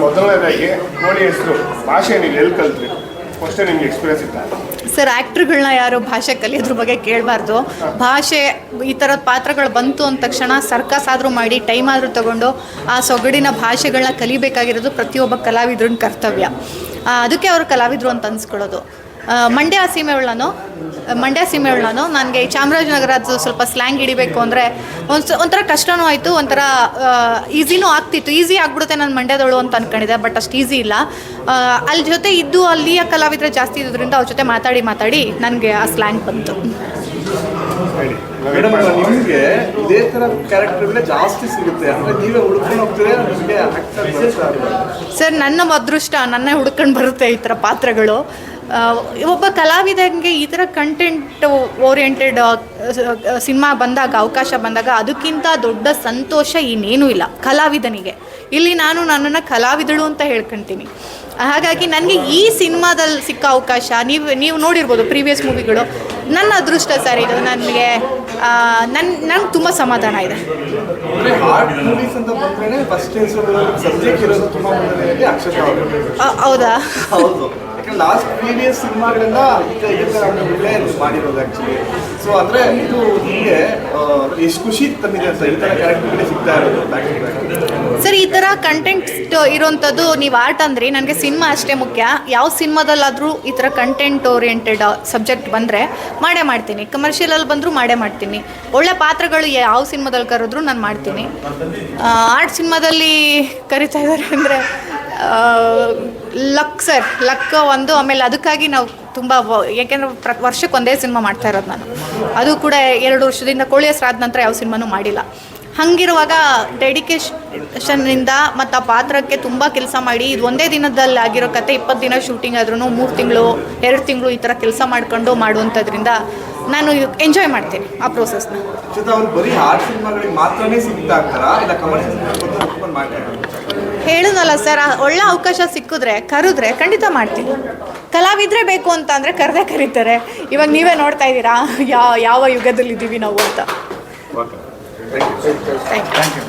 ಮೊದಲನೇದಾಗಿ ಹೆಸರು ಭಾಷೆ ನೀವು ಎಲ್ಲಿ ಕಲ್ತ್ರಿ? ಫಸ್ಟ್ ನಿಮ್ಗೆ ಎಕ್ಸ್ಪೀರಿಯನ್ಸ್ ಸರ್ ಆ್ಯಕ್ಟ್ರುಗಳನ್ನ ಯಾರು ಭಾಷೆ ಕಲಿಯೋದ್ರ ಬಗ್ಗೆ ಕೇಳಬಾರ್ದು. ಭಾಷೆ ಈ ಥರದ ಪಾತ್ರಗಳು ಬಂತು ಅಂದ ತಕ್ಷಣ ಸರ್ಕಸ್ ಆದರೂ ಮಾಡಿ ಟೈಮ್ ಆದರೂ ತಗೊಂಡು ಆ ಸೊಗಡಿನ ಭಾಷೆಗಳನ್ನ ಕಲಿಬೇಕಾಗಿರೋದು ಪ್ರತಿಯೊಬ್ಬ ಕಲಾವಿದ್ರನ್ನ ಕರ್ತವ್ಯ. ಅದಕ್ಕೆ ಅವರು ಕಲಾವಿದರು ಅಂತ ಅನ್ಸ್ಕೊಳ್ಳೋದು. ಮಂಡ್ಯ ಸೀಮೆಯವಳು ನಾನು ಮಂಡ್ಯ ಸೀಮೆಯವಳು ನಾನು ನನಗೆ ಚಾಮರಾಜನಗರದ್ದು ಸ್ವಲ್ಪ ಸ್ಲ್ಯಾಂಗ್ ಹಿಡಿಬೇಕು ಅಂದರೆ ಒಂದು ಒಂಥರ ಕಷ್ಟನೂ ಆಯಿತು ಒಂಥರ ಈಸಿನೂ ಆಗ್ತಿತ್ತು. ಈಸಿ ಆಗ್ಬಿಡುತ್ತೆ ನಾನು ಮಂಡ್ಯದವಳು ಅಂತ ಅನ್ಕೊಂಡಿದ್ದೆ ಬಟ್ ಅಷ್ಟು ಈಸಿ ಇಲ್ಲ. ಅಲ್ಲಿ ಜೊತೆ ಇದ್ದು ಅಲ್ಲಿಯ ಕಲಾವಿದರು ಜಾಸ್ತಿ ಇರೋದ್ರಿಂದ ಅವ್ರ ಜೊತೆ ಮಾತಾಡಿ ಮಾತಾಡಿ ನನಗೆ ಆ ಸ್ಲ್ಯಾಂಗ್ ಬಂತು. ಮೇಡಮ್ ನಿಮಗೆ ಇದೇ ತರ ಕ್ಯಾರೆಕ್ಟರ್ಗಳೇ ಜಾಸ್ತಿ ಸಿಗುತ್ತೆ. ಅಂದ್ರೆ ನೀವೇ ಹುಡ್ಕೊಂಡು ಹೋಗ್ತೀರಾ ನಿಮಗೆ ಸರ್ ನನ್ನ ಅದೃಷ್ಟ ನನ್ನೇ ಹುಡ್ಕೊಂಡು ಬರುತ್ತೆ ಈ ಥರ ಪಾತ್ರಗಳು. ಒಬ್ಬ ಕಲಾವಿದನಿಗೆ ಈ ಥರ ಕಂಟೆಂಟ್ ಓರಿಯೆಂಟೆಡ್ ಸಿನಿಮಾ ಬಂದಾಗ ಅವಕಾಶ ಬಂದಾಗ ಅದಕ್ಕಿಂತ ದೊಡ್ಡ ಸಂತೋಷ ಇನ್ನೇನೂ ಇಲ್ಲ ಕಲಾವಿದನಿಗೆ. ಇಲ್ಲಿ ನಾನು ನನ್ನನ್ನು ಕಲಾವಿದಳು ಅಂತ ಹೇಳ್ಕೊಂತೀನಿ. ಹಾಗಾಗಿ ನನಗೆ ಈ ಸಿನಿಮಾದಲ್ಲಿ ಸಿಕ್ಕ ಅವಕಾಶ ನೀವು ನೀವು ನೋಡಿರ್ಬೋದು ಪ್ರೀವಿಯಸ್ ಮೂವಿಗಳು ನನ್ನ ಅದೃಷ್ಟ ಸರ್ ಇದು ನನಗೆ ನನ್ನ ನಂಗೆ ತುಂಬ ಸಮಾಧಾನ ಇದೆ. ಹೌದು. ಯಾಕಂದ್ರೆ ಲಾಸ್ಟ್ ಪ್ರೀವಿಯಸ್ ಸಿನಿಮಾಗಳೆಲ್ಲ ಈಗ ಒಳ್ಳೆ ಮಾಡಿರೋದು ಆ್ಯಕ್ಚುಲಿ ಸೊ ಅಂದರೆ ಇದು ನಿಮಗೆ ಎಷ್ಟು ಖುಷಿ ತಂದಿದೆ ಅಂತ ಈ ಥರ ಕ್ಯಾರೆಕ್ಟರ್ಗಳೇ ಸಿಗ್ತಾ ಇರೋದು ಸರ್, ಈ ಥರ ಕಂಟೆಂಟ್ ಇರೋಂಥದ್ದು ನೀವು ಆರ್ಟ್ ಅಂದರೆ ನನಗೆ ಸಿನಿಮಾ ಅಷ್ಟೇ ಮುಖ್ಯ. ಯಾವ ಸಿನಿಮಾದಲ್ಲಾದರೂ ಈ ಥರ ಕಂಟೆಂಟ್ ಓರಿಯೆಂಟೆಡ್ ಸಬ್ಜೆಕ್ಟ್ ಬಂದರೆ ಮಾಡೇ ಮಾಡ್ತೀನಿ. ಕಮರ್ಷಿಯಲಲ್ಲಿ ಬಂದರೂ ಮಾಡೇ ಮಾಡ್ತೀನಿ. ಒಳ್ಳೆ ಪಾತ್ರಗಳು ಯಾವ ಸಿನಿಮಾದಲ್ಲಿ ಕರೆದ್ರು ನಾನು ಮಾಡ್ತೀನಿ. ಆರ್ಟ್ ಸಿನಿಮಾದಲ್ಲಿ ಕರಿತಾ ಇದ್ದಾರೆ ಅಂದರೆ ಲಕ್ ಸರ್, ಲಕ್ ಒಂದು, ಆಮೇಲೆ ಅದಕ್ಕಾಗಿ ನಾವು ತುಂಬ ಯಾಕೆಂದ್ರೆ ಪ್ರ, ವರ್ಷಕ್ಕೆ ಒಂದೇ ಸಿನಿಮಾ ಮಾಡ್ತಾ ಇರೋದು ನಾನು. ಅದು ಕೂಡ ಎರಡು ವರ್ಷದಿಂದ ಕೋಳಿ ಹೆಸ್ರಾದ ನಂತರ ಯಾವ ಸಿನಿಮಾನೂ ಮಾಡಿಲ್ಲ. ಹಂಗಿರುವಾಗ ಡೆಡಿಕೇಶನ್ನಿಂದ ಮತ್ತು ಆ ಪಾತ್ರಕ್ಕೆ ತುಂಬ ಕೆಲಸ ಮಾಡಿ, ಇದು ಒಂದೇ ದಿನದಲ್ಲಿ ಆಗಿರೋ ಕತೆ, ಇಪ್ಪತ್ತು ದಿನ ಶೂಟಿಂಗ್ ಆದ್ರೂ ಮೂರು ತಿಂಗಳು, ಎರಡು ತಿಂಗಳು ಈ ಥರ ಕೆಲಸ ಮಾಡ್ಕೊಂಡು ಮಾಡುವಂಥದ್ರಿಂದ ನಾನು ಎಂಜಾಯ್ ಮಾಡ್ತೀನಿ ಆ ಪ್ರೋಸೆಸ್ನ ಹೇಳುದಲ್ಲ ಸರ್ ಒಳ್ಳೆ ಅವಕಾಶ ಸಿಕ್ಕಿದ್ರೆ ಕರೆದ್ರೆ ಖಂಡಿತ ಮಾಡ್ತೀನಿ. ಕಲಾವಿದ್ರೆ ಬೇಕು ಅಂತ ಅಂದರೆ ಕರೆದೇ ಕರೀತಾರೆ. ಇವಾಗ ನೀವೇ ನೋಡ್ತಾ ಇದ್ದೀರಾ? ಯಾವ ಯಾವ ಯುಗದಲ್ಲಿದ್ದೀವಿ ನಾವು ಅಂತ. Thank you